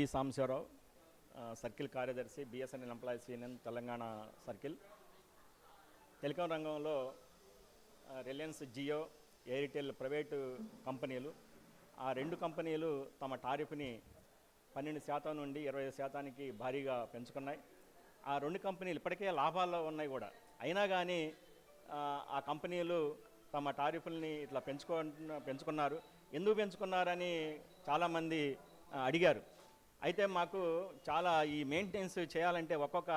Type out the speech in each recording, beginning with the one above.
G Sambasivarao circle కార్యదర్శి BSNL employees union Telangana circle. Telecom రంగంలో Reliance Jio Airtel private కంపెనీలు ఆ రెండు కంపెనీలు తమ టారిఫ్ని పన్నెండు శాతం నుండి ఇరవై శాతానికి భారీగా పెంచుకున్నాయి. ఆ రెండు కంపెనీలు ఇప్పటికే లాభాల్లో ఉన్నాయి కూడా. అయినా కానీ ఆ, కంపెనీలు తమ టారిఫ్ల్ని ఇట్లా పెంచుకో పెంచుకున్నారు. ఎందుకు పెంచుకున్నారని చాలామంది అడిగారు. అయితే మాకు చాలా ఈ మెయింటెనెన్స్ చేయాలంటే ఒక్కొక్క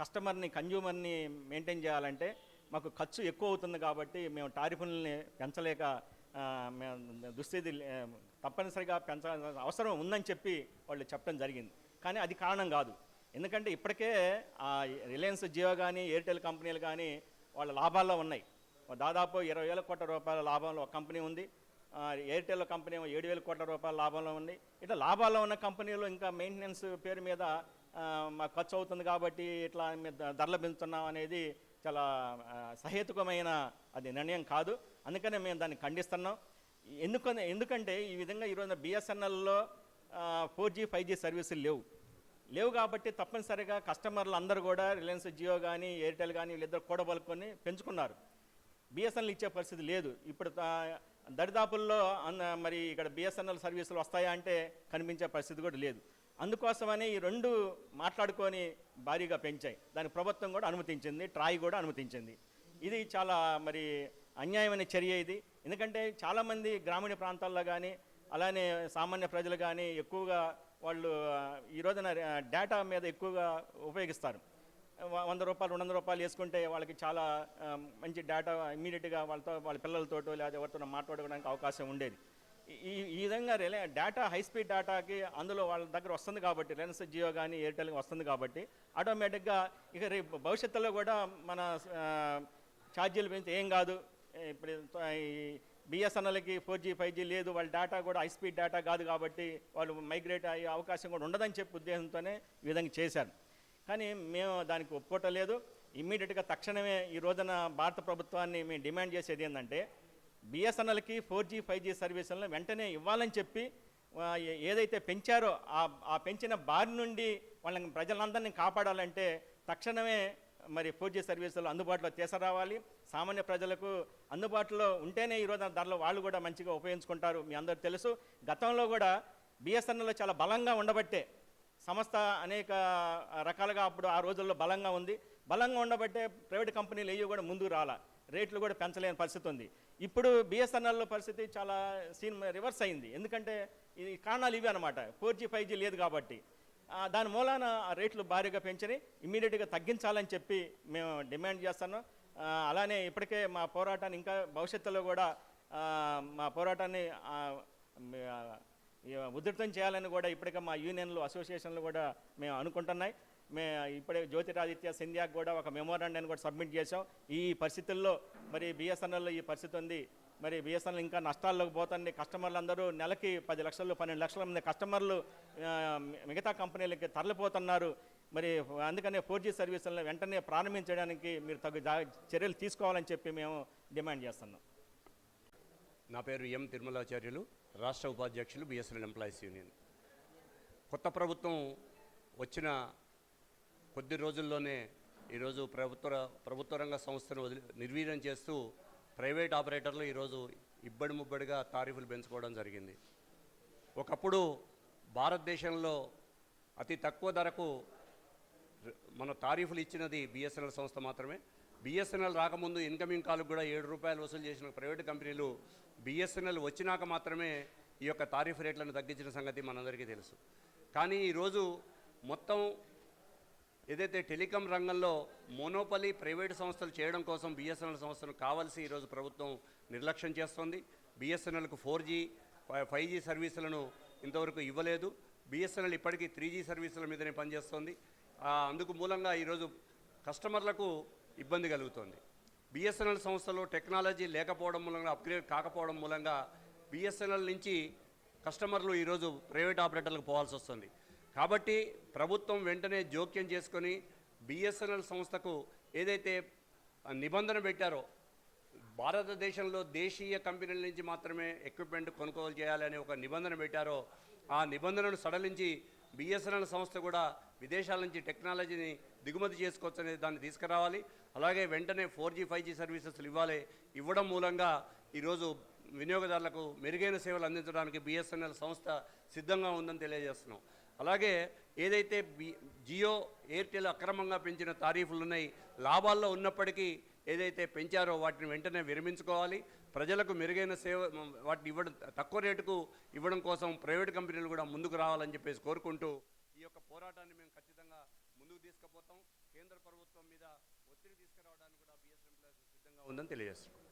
కస్టమర్ని కన్జ్యూమర్ని మెయింటైన్ చేయాలంటే మాకు ఖర్చు ఎక్కువ అవుతుంది కాబట్టి మేము టారిఫుల్ని పెంచలేక మేము దుస్థితి తప్పనిసరిగా పెంచాల్సిన అవసరం ఉందని చెప్పి వాళ్ళు చెప్పడం జరిగింది. కానీ అది కారణం కాదు. ఎందుకంటే ఇప్పటికే ఆ రిలయన్స్ జియో కానీ ఎయిర్టెల్ కంపెనీలు కానీ వాళ్ళ లాభాల్లో ఉన్నాయి. దాదాపు ఇరవై వేల కోట్ల రూపాయల లాభంలో ఒక కంపెనీ ఉంది. ఎయిర్టెల్ కంపెనీ ఏమో ఏడు వేల కోట్ల రూపాయల లాభంలో ఉంది. ఇట్లా లాభాల్లో ఉన్న కంపెనీలు ఇంకా మెయింటెనెన్స్ పేరు మీద మాకు ఖర్చు అవుతుంది కాబట్టి ఇట్లా ధరలు పెంచుతున్నాం అనేది చాలా సహేతుకమైన అది నిర్ణయం కాదు. అందుకనే మేము దాన్ని ఖండిస్తున్నాం. ఎందుకు ఎందుకంటే ఈ విధంగా ఈరోజు బిఎస్ఎన్ఎల్లో ఫోర్ జీ ఫైవ్ జీ సర్వీసులు లేవు. లేవు కాబట్టి తప్పనిసరిగా కస్టమర్లు అందరూ కూడా రిలయన్స్ జియో కానీ ఎయిర్టెల్ కానీ వీళ్ళిద్దరు కూడబలుకొని పెంచుకున్నారు. బిఎస్ఎన్ఎల్ ఇచ్చే పరిస్థితి లేదు. ఇప్పుడు దరిదాపుల్లో అన్న మరి ఇక్కడ బిఎస్ఎన్ఎల్ సర్వీసులు వస్తాయా అంటే కనిపించే పరిస్థితి కూడా లేదు. అందుకోసమని ఈ రెండు మాట్లాడుకొని భారీగా పెంచాయి. దానికి ప్రభుత్వం కూడా అనుమతించింది ట్రాయ్ కూడా అనుమతించింది. ఇది చాలా మరి అన్యాయమైన చర్య ఇది. ఎందుకంటే చాలామంది గ్రామీణ ప్రాంతాల్లో కానీ అలానే సామాన్య ప్రజలు కానీ ఎక్కువగా వాళ్ళు ఈ రోజున డేటా మీద ఎక్కువగా ఉపయోగిస్తారు. వంద రూపాయలు రెండు వందల రూపాయలు వేసుకుంటే వాళ్ళకి చాలా మంచి డేటా ఇమీడియట్గా వాళ్ళతో వాళ్ళ పిల్లలతోటో లేదా ఎవరితో మాట్లాడుకోవడానికి అవకాశం ఉండేది. ఈ- ఈ విధంగా రిలయ డేటా హై స్పీడ్ డేటాకి అందులో వాళ్ళ దగ్గర వస్తుంది కాబట్టి రిలయన్స్ జియో కానీ ఎయిర్టెల్ వస్తుంది కాబట్టి ఆటోమేటిక్గా ఇక రేపు భవిష్యత్తులో కూడా మన ఛార్జీలు పెంచి ఏం కాదు. ఇప్పుడు ఈ బిఎస్ఎన్ఎల్కి ఫోర్ జీ ఫైవ్ జీ లేదు వాళ్ళ డేటా కూడా హై స్పీడ్ డేటా కాదు కాబట్టి వాళ్ళు మైగ్రేట్ అయ్యే అవకాశం కూడా ఉండదని చెప్పి ఉద్దేశంతోనే ఈ విధంగా చేశారు. కానీ మేము దానికి ఒప్పుకోవటలేదు. ఇమ్మీడియట్గా తక్షణమే ఈ రోజున భారత ప్రభుత్వాన్ని మేము డిమాండ్ చేసేది ఏంటంటే బిఎస్ఎన్ఎల్కి ఫోర్ జీ ఫైవ్ జీ సర్వీసులను వెంటనే ఇవ్వాలని చెప్పి ఏదైతే పెంచారో ఆ ఆ పెంచిన బారి నుండి వాళ్ళని ప్రజలందరినీ కాపాడాలంటే తక్షణమే మరి ఫోర్ జీ సర్వీసులు అందుబాటులో తీసుకురావాలి. సామాన్య ప్రజలకు అందుబాటులో ఉంటేనే ఈ రోజున ధరలు వాళ్ళు కూడా మంచిగా ఉపయోగించుకుంటారు. మీ అందరూ తెలుసు. గతంలో కూడా బిఎస్ఎన్ఎల్ చాలా బలంగా ఉండబట్టే సంస్థ అనేక రకాలుగా అప్పుడు ఆ రోజుల్లో బలంగా ఉంది. బలంగా ఉండబట్టే ప్రైవేట్ కంపెనీలు ఏవి కూడా ముందుకు రాలా. రేట్లు కూడా పెంచలేని పరిస్థితి ఉంది. ఇప్పుడు బిఎస్ఎన్ఎల్ పరిస్థితి చాలా సీన్ రివర్స్ అయింది. ఎందుకంటే ఈ కారణాలు ఇవి అనమాట ఫోర్ జీ ఫైవ్ జీ లేదు కాబట్టి. దాని మూలాన ఆ రేట్లు భారీగా పెంచని ఇమ్మీడియట్గా తగ్గించాలని చెప్పి మేము డిమాండ్ చేస్తున్నాం. అలానే ఇప్పటికే మా పోరాటాన్ని ఇంకా భవిష్యత్తులో కూడా మా పోరాటాన్ని ఉధృతం చేయాలని కూడా ఇప్పటికే మా యూనియన్లు అసోసియేషన్లు కూడా మేము అనుకుంటున్నాయి. మే ఇప్పుడే జ్యోతిరాదిత్య సింధియాకి కూడా ఒక మెమోరాండాన్ని కూడా సబ్మిట్ చేసాం ఈ పరిస్థితుల్లో మరి బిఎస్ఎన్ఎల్లో ఈ పరిస్థితి ఉంది. మరి బిఎస్ఎన్ఎల్ ఇంకా నష్టాల్లోకి పోతుంది. కస్టమర్లు అందరూ నెలకి పది లక్షలు పన్నెండు లక్షల మంది కస్టమర్లు మిగతా కంపెనీలకి తరలిపోతున్నారు. మరి అందుకనే ఫోర్ జీ సర్వీసులను వెంటనే ప్రారంభించడానికి మీరు తగు చర్యలు తీసుకోవాలని చెప్పి మేము డిమాండ్ చేస్తున్నాం. నా పేరు ఎం తిరుమలాచార్యులు రాష్ట్ర ఉపాధ్యక్షులు బిఎస్ఎన్ఎల్ ఎంప్లాయీస్ యూనియన్. కొత్త ప్రభుత్వం వచ్చిన కొద్ది రోజుల్లోనే ఈరోజు ప్రభుత్వ ప్రభుత్వ రంగ సంస్థను వదిలి నిర్వీర్యం చేస్తూ ప్రైవేట్ ఆపరేటర్లు ఈరోజు ఇబ్బడి ముబ్బడిగా తారీఫులు పెంచుకోవడం జరిగింది. ఒకప్పుడు భారతదేశంలో అతి తక్కువ ధరకు మన తారీఫులు ఇచ్చినది బిఎస్ఎన్ఎల్ సంస్థ మాత్రమే. బిఎస్ఎన్ఎల్ రాకముందు ఇన్కమింగ్ కాల్కి కూడా ఏడు రూపాయలు వసూలు చేసిన ప్రైవేట్ కంపెనీలు బిఎస్ఎన్ఎల్ వచ్చినాక మాత్రమే ఈ యొక్క తారీఫ్ రేట్లను తగ్గించిన సంగతి మనందరికీ తెలుసు. కానీ ఈరోజు మొత్తం ఏదైతే టెలికాం రంగంలో మోనోపలి ప్రైవేటు సంస్థలు చేయడం కోసం బిఎస్ఎన్ఎల్ సంస్థను కావాల్సి ఈరోజు ప్రభుత్వం నిర్లక్ష్యం చేస్తోంది. బిఎస్ఎన్ఎల్కు ఫోర్ జీ ఫైవ్ జీ సర్వీసులను ఇంతవరకు ఇవ్వలేదు. బిఎస్ఎన్ఎల్ ఇప్పటికీ త్రీ జీ సర్వీసుల మీదనే పనిచేస్తోంది. అందుకు మూలంగా ఈరోజు కస్టమర్లకు ఇబ్బంది కలుగుతోంది. బిఎస్ఎన్ఎల్ సంస్థలో టెక్నాలజీ లేకపోవడం మూలంగా అప్గ్రేడ్ కాకపోవడం మూలంగా బిఎస్ఎన్ఎల్ నుంచి కస్టమర్లు ఈరోజు ప్రైవేట్ ఆపరేటర్లకు పోవాల్సి వస్తుంది. కాబట్టి ప్రభుత్వం వెంటనే జోక్యం చేసుకొని బిఎస్ఎన్ఎల్ సంస్థకు ఏదైతే నిబంధన పెట్టారో భారతదేశంలో దేశీయ కంపెనీల నుంచి మాత్రమే ఎక్విప్మెంట్ కొనుగోలు చేయాలని ఒక నిబంధన పెట్టారో ఆ నిబంధనను సడలించి బిఎస్ఎన్ఎల్ సంస్థ కూడా విదేశాల నుంచి టెక్నాలజీని దిగుమతి చేసుకోవచ్చు అనేది దాన్ని తీసుకురావాలి. అలాగే వెంటనే ఫోర్ జీ ఫైవ్ జీ సర్వీసెస్లు ఇవ్వాలి. ఇవ్వడం మూలంగా ఈరోజు వినియోగదారులకు మెరుగైన సేవలు అందించడానికి బిఎస్ఎన్ఎల్ సంస్థ సిద్ధంగా ఉందని తెలియజేస్తున్నాం. అలాగే ఏదైతే బి జియో ఎయిర్టెల్ అక్రమంగా పెంచిన తారీఫులు ఉన్నాయి లాభాల్లో ఉన్నప్పటికీ ఏదైతే పెంచారో వాటిని వెంటనే విరమించుకోవాలి. ప్రజలకు మెరుగైన సేవ వాటిని ఇవ్వడం తక్కువ రేటుకు ఇవ్వడం కోసం ప్రైవేట్ కంపెనీలు కూడా ముందుకు రావాలని చెప్పేసి కోరుకుంటూ యొక్క పోరాటాన్ని మేము ఖచ్చితంగా ముందుకు తీసుకుపోతాం. కేంద్ర ప్రభుత్వం మీద ఒత్తిడి తీసుకురావడానికి కూడా బిఎస్ఎన్ఎల్ సిద్ధంగా ఉందని తెలియజేస్తున్నాం.